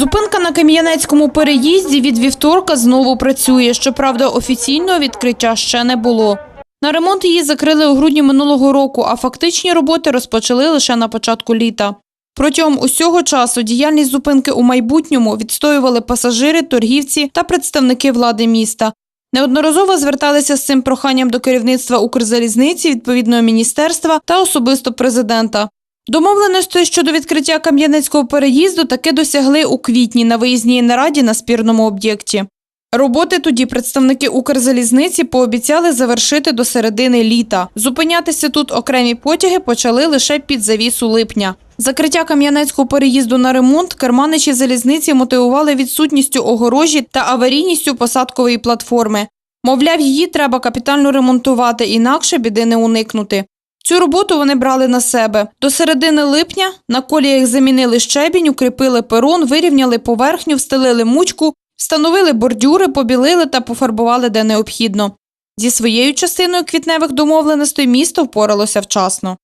Зупинка на Кам'янецькому переїзді від вівторка знову працює. Щоправда, офіційного відкриття ще не було. На ремонт її закрили у грудні минулого року, а фактичні роботи розпочали лише на початку літа. Протягом усього часу діяльність зупинки у майбутньому відстоювали пасажири, торгівці та представники влади міста. Неодноразово зверталися з цим проханням до керівництва Укрзалізниці, відповідного міністерства та особисто президента. Домовленостей щодо відкриття Кам'янецького переїзду таки досягли у квітні на виїзній нараді на спірному об'єкті. Роботи тоді представники Укрзалізниці пообіцяли завершити до середини літа. Зупинятися тут окремі потяги почали лише під завісу липня. Закриття Кам'янецького переїзду на ремонт керманичі залізниці мотивували відсутністю огорожі та аварійністю посадкової платформи. Мовляв, її треба капітально ремонтувати, інакше біди не уникнути. Цю роботу вони брали на себе. До середини липня на коліях замінили щебінь, укріпили перон, вирівняли поверхню, встелили мучку, встановили бордюри, побілили та пофарбували де необхідно. Зі своєю частиною квітневих домовленостей місто впоралося вчасно.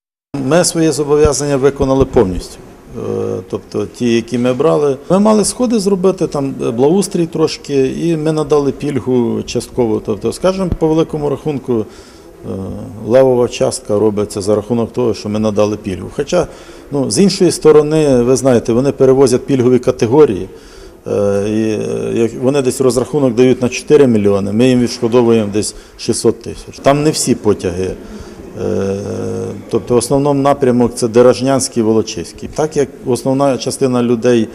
Ми своє зобов'язання виконали повністю. Е, Тобто ті, які ми брали, ми мали сходи зробити там е, благоустрій трошки, і ми надали пільгу частково. Тобто, скажімо, по великому рахунку, левова частка робиться за рахунок того, що ми надали пільгу. Хоча, ну, з іншої сторони, ви знаєте, вони перевозять пільгові категорії. Е, І е, вони десь розрахунок дають на 4 мільйони, ми їм відшкодовуємо десь 600 тисяч. Там не всі потяги. Е, Тобто в основному напрямок це Деражнянський, Волочиський. Так як основна частина людей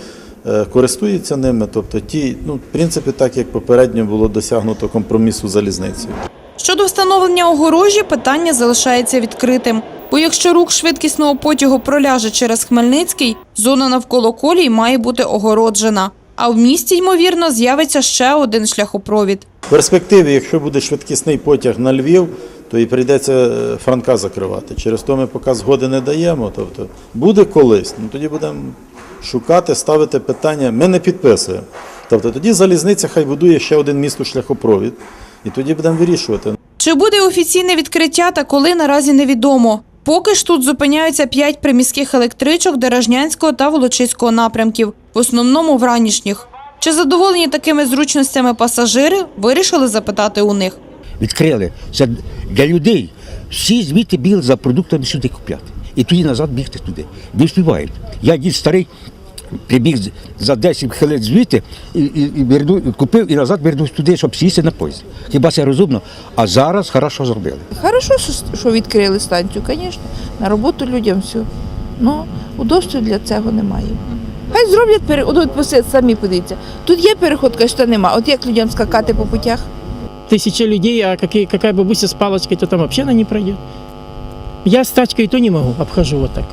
е, користується ними, тобто ті, ну, в принципі, так як попередньо було досягнуто компромісу залізницею. Щодо встановлення огорожі, питання залишається відкритим. Бо якщо рух швидкісного потягу проляже через Хмельницький, зона навколо колій має бути огороджена. А в місті, ймовірно, з'явиться ще один шляхопровід. В перспективі, якщо буде швидкісний потяг на Львів, то і прийдеться е, Франка закривати. Через то ми поки згоди не даємо. Тобто буде колись, ну тоді будемо шукати, ставити питання. Ми не підписуємо. Тобто тоді залізниця хай будує ще один місто шляхопровід, і тоді будемо вирішувати. Чи буде офіційне відкриття та коли наразі невідомо. Поки ж тут зупиняються п'ять приміських електричок Деражнянського та Волочиського напрямків, в основному в ранішніх. Чи задоволені такими зручностями пасажири, вирішили запитати у них. відкрили. Це для людей. Всі звідти бігли за продуктами сюди купляти. І тоді назад бігти туди. Не встигають. Я дід старий прибіг за 10 хвилин звідти і, і, і, верну, і купив і назад вернувся туди, щоб сісти на поїзд. Хіба це розумно? А зараз хорошо зробили. Хорошо, що- що відкрили станцію, звісно. На роботу людям все. Ну, удобств для цього немає. Хай зроблять переход, от самі подивіться. Тут є переход, кажете, нема. От як людям скакати по путях? тысяча людей, а какие, какая бабуся с палочкой, то там вообще она не пройдет. Я с тачкой то не могу, обхожу вот так.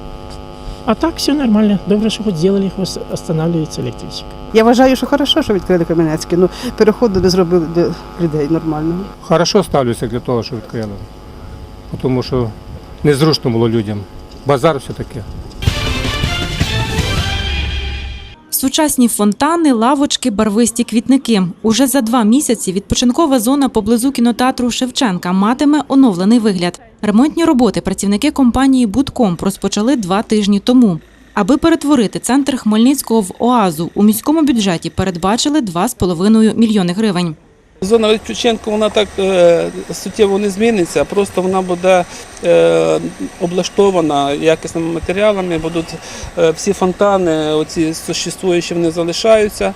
А так все нормально. Добре, що хоч зробили, хоч останавливається електричка. Я вважаю, що хорошо, що відкрили Кам'янецький. але переходу не зробили до людей нормально. Хорошо ставлюся для того, що відкрили. Тому що незручно було людям. Базар все таке. Сучасні фонтани, лавочки, барвисті квітники. Уже за два місяці відпочинкова зона поблизу кінотеатру Шевченка матиме оновлений вигляд. Ремонтні роботи працівники компанії Будком розпочали два тижні тому. Аби перетворити центр Хмельницького в оазу, у міському бюджеті передбачили 2,5 мільйони гривень. Зона відпочинку вона так е, суттєво не зміниться, просто вона буде е, облаштована якісними матеріалами, будуть е, всі фонтани, оці существуючі, вони залишаються,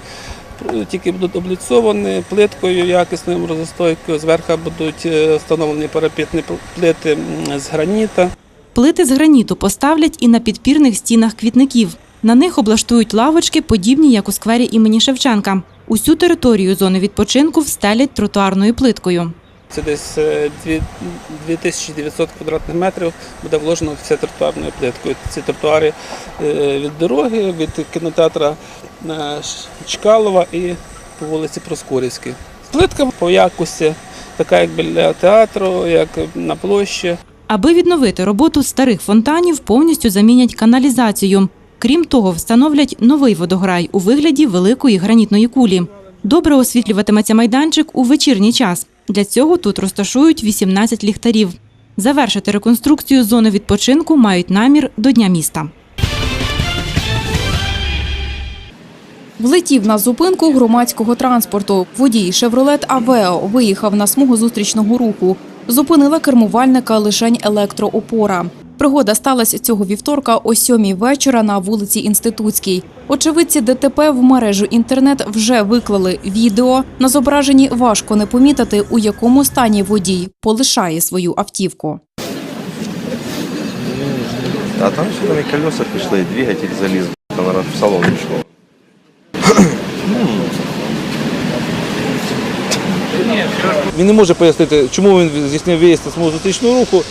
тільки будуть обліцовані плиткою якісною морозостойкою, зверху будуть встановлені парапетні плити з граніта. Плити з граніту поставлять і на підпірних стінах квітників. На них облаштують лавочки, подібні як у сквері імені Шевченка. Усю територію зони відпочинку встелять тротуарною плиткою. Це десь е, 2900 квадратних метрів буде вложено все тротуарною плиткою. Ці тротуари е, від дороги, від кінотеатра е, Чкалова і по вулиці Проскурівській. Плитка по якості, така як біля театру, як на площі. Аби відновити роботу старих фонтанів, повністю замінять каналізацію. Крім того, встановлять новий водограй у вигляді великої гранітної кулі. Добре освітлюватиметься майданчик у вечірній час. Для цього тут розташують 18 ліхтарів. Завершити реконструкцію зони відпочинку мають намір до Дня міста. Влетів на зупинку громадського транспорту. Водій «Шевролет Авео» виїхав на смугу зустрічного руху. Зупинила кермувальника лишень електроопора. Пригода сталася цього вівторка о сьомій вечора на вулиці Інститутській. Очевидці ДТП в мережу інтернет вже виклали відео. На зображенні важко не помітити, у якому стані водій полишає свою автівку. А там ще там і колеса пішли, двигатель заліз, в салон пішов. Він не може пояснити, чому він здійснив виїзд на смугу зустрічного руху.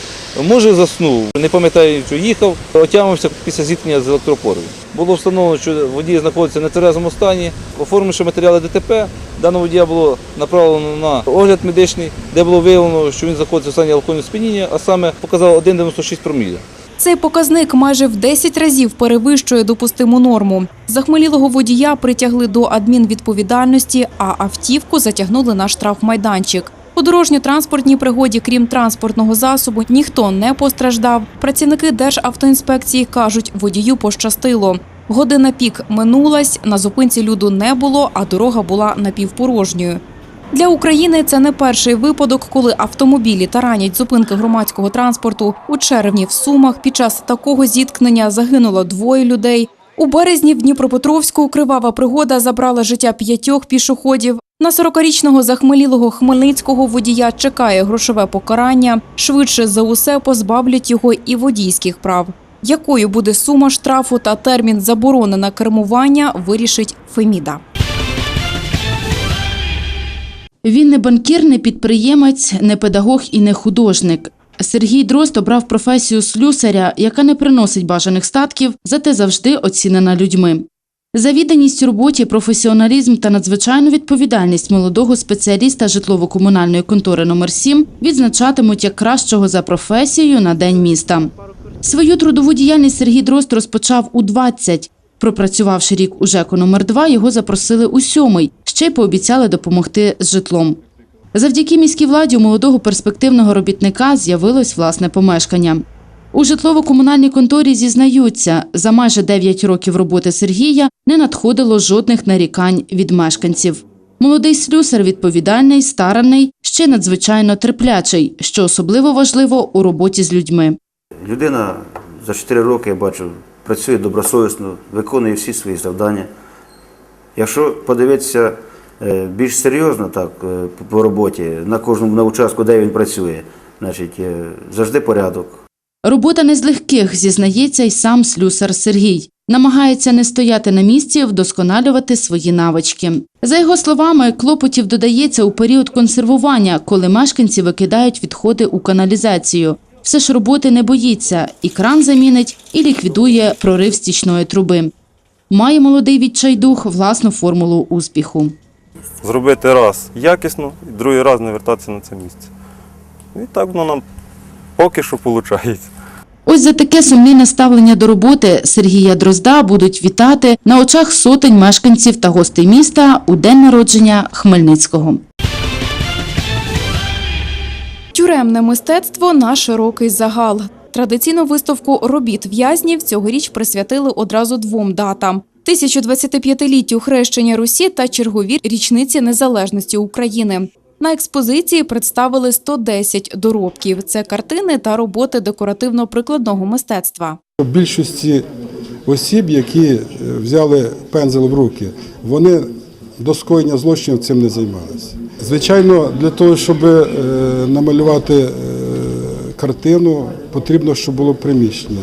Може заснув, не пам'ятаю, що їхав, отямився після зіткнення з електропорою. Було встановлено, що водій знаходиться в нетверезому стані. Оформивши матеріали ДТП, даного водія було направлено на огляд медичний, де було виявлено, що він знаходиться в стані алкогольного сп'яніння, а саме показав 1,96 проміля. Цей показник майже в 10 разів перевищує допустиму норму. Захмелілого водія притягли до адмінвідповідальності, а автівку затягнули на штрафмайданчик. У дорожньо-транспортній пригоді, крім транспортного засобу, ніхто не постраждав. Працівники Державтоінспекції кажуть, водію пощастило. Година пік минулась, на зупинці люду не було, а дорога була напівпорожньою. Для України це не перший випадок, коли автомобілі таранять зупинки громадського транспорту. У червні в Сумах під час такого зіткнення загинуло двоє людей. У березні в Дніпропетровську кривава пригода забрала життя п'ятьох пішоходів. На 40-річного захмелілого хмельницького водія чекає грошове покарання. Швидше за усе позбавлять його і водійських прав. Якою буде сума штрафу та термін заборони на кермування, вирішить Феміда. Він не банкір, не підприємець, не педагог і не художник. Сергій Дрозд обрав професію слюсаря, яка не приносить бажаних статків, зате завжди оцінена людьми. За відданість у роботі, професіоналізм та надзвичайну відповідальність молодого спеціаліста житлово-комунальної контори номер 7 відзначатимуть як кращого за професією на День міста. Свою трудову діяльність Сергій Дрозд розпочав у 20. Пропрацювавши рік у ЖЕКу номер 2 його запросили у сьомий, ще й пообіцяли допомогти з житлом. Завдяки міській владі у молодого перспективного робітника з'явилось власне помешкання. У житлово-комунальній конторі зізнаються, за майже 9 років роботи Сергія не надходило жодних нарікань від мешканців. Молодий слюсар відповідальний, старанний, ще надзвичайно терплячий, що особливо важливо у роботі з людьми. Людина за 4 роки, я бачу, працює добросовісно, виконує всі свої завдання. Якщо подивитися е, більш серйозно так, е, по- роботі, на кожному на участку, де він працює, значить, е, завжди порядок. Робота не з легких, зізнається й сам слюсар Сергій. Намагається не стояти на місці, вдосконалювати свої навички. За його словами, клопотів додається у період консервування, коли мешканці викидають відходи у каналізацію. Все ж роботи не боїться, і кран замінить, і ліквідує прорив стічної труби. Має молодий відчайдух власну формулу успіху. Зробити раз якісно, і другий раз не вертатися на це місце. І так воно нам поки що виходить. Ось за таке сумлінне ставлення до роботи Сергія Дрозда будуть вітати на очах сотень мешканців та гостей міста у день народження Хмельницького. Тюремне мистецтво на широкий загал. Традиційну виставку робіт в'язнів цьогоріч присвятили одразу двом датам: 1025-літтю хрещення Русі та чергові річниці незалежності України. На експозиції представили 110 доробків. Це картини та роботи декоративно-прикладного мистецтва. Більшості осіб, які е, взяли пензел в руки, вони до скоєння злочинів цим не займалися. Звичайно, для того, щоб е, намалювати е, картину, потрібно, щоб було приміщення.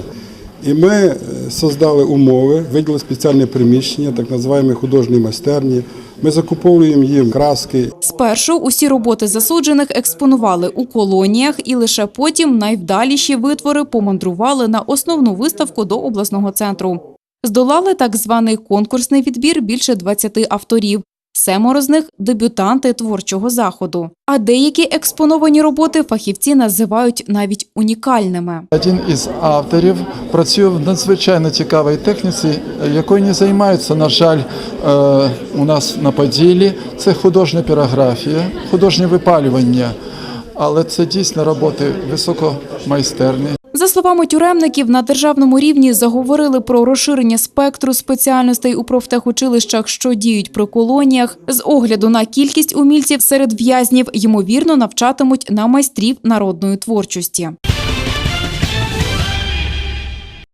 І ми создали умови, виділили спеціальне приміщення, так називаємо художні майстерні. Ми закуповуємо їм краски, Спершу усі роботи засуджених експонували у колоніях, і лише потім найвдаліші витвори помандрували на основну виставку до обласного центру. Здолали так званий конкурсний відбір більше 20 авторів. Семеро з них дебютанти творчого заходу. А деякі експоновані роботи фахівці називають навіть унікальними. Один із авторів працює в надзвичайно цікавій техніці, якою не займаються, на жаль, е, у нас на Поділі. Це художня пірографія, художнє випалювання. Але це дійсно роботи високомайстерні. За словами тюремників, на державному рівні заговорили про розширення спектру спеціальностей у профтехучилищах, що діють при колоніях. З огляду на кількість умільців серед в'язнів, ймовірно, навчатимуть на майстрів народної творчості.